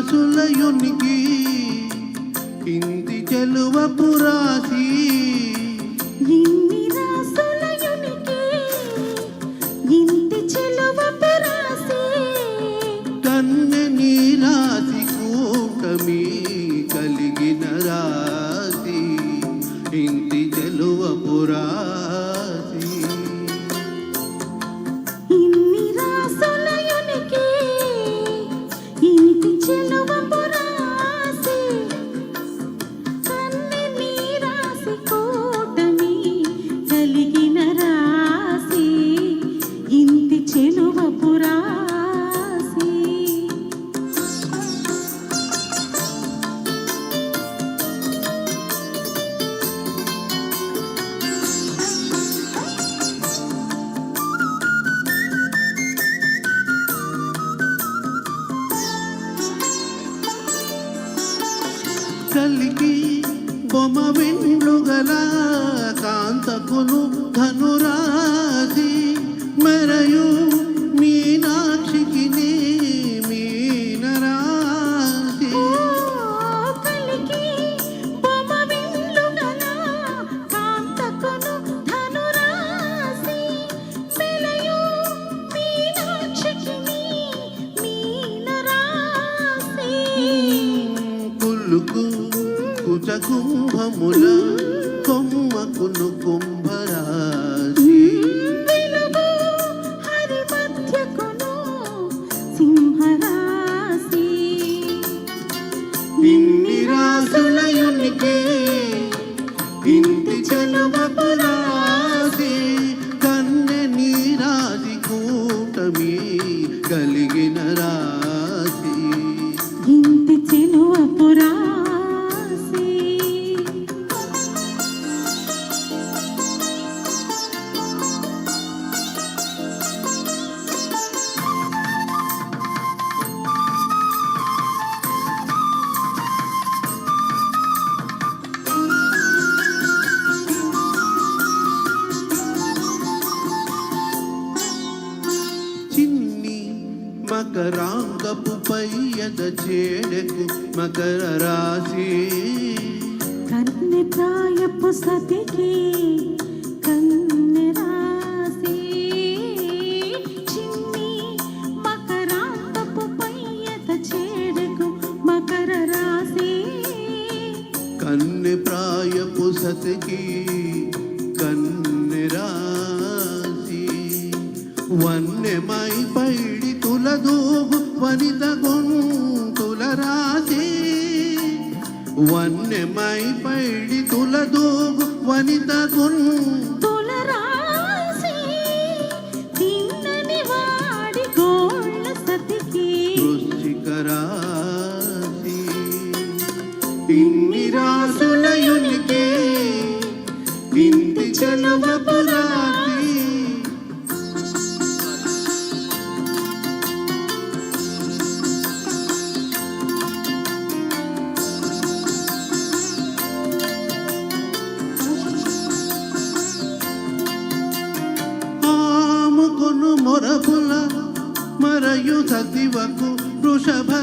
రాసులయునికి ఇంది చెలువ పురాసి. కన్నె కూటమి కలిగిన రాసి. ఇంటి కలిగి బొమ్మ వెండ్లుగల కాంతకును ధనురాసి కుంభముల కొమ్మకును మధ్యకును సింహరాసి ఇన్ని రాసులయునికి ఇంటి చెలువపు మకరాంగపు పయ్యద చేడకు మకర రాశి. కన్నె ప్రాయపు సతికి కన్నె రాసి చిన్ని మకరాంతపు పయ్యత చేడకు మకర రాసి కన్నె ప్రాయపు సతికి కన్నె రాసి వన్నెమై పైడి తులదూగు వనిత గుంతుల రాసి వన్నెమై పైడి తులదూగు వనిత గోళ్ళ సతికి. వృశ్చిక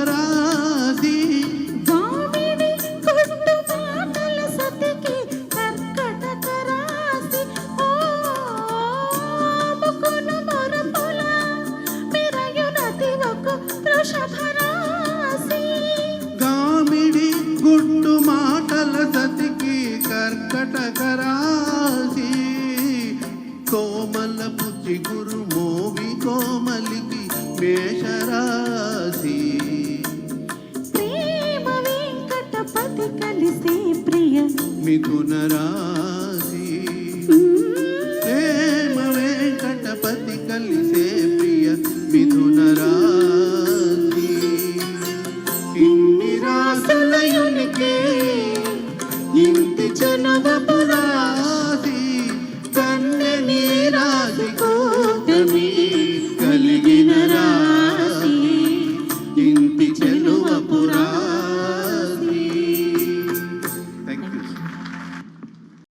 రాసి గామిడి గుడ్డు మాటల సతికి కర్కటక రాశి కోమల పుచ్చి గురు మేషరాశి ప్రేమ వెంకటపతి కలిసే ప్రియ. మిథున రాశి. ప్రేమ వెంకటపతి కలిసే ప్రియ మిథున రాశి. ఇన్ని రాసులయునికి ఇంటి చనవపు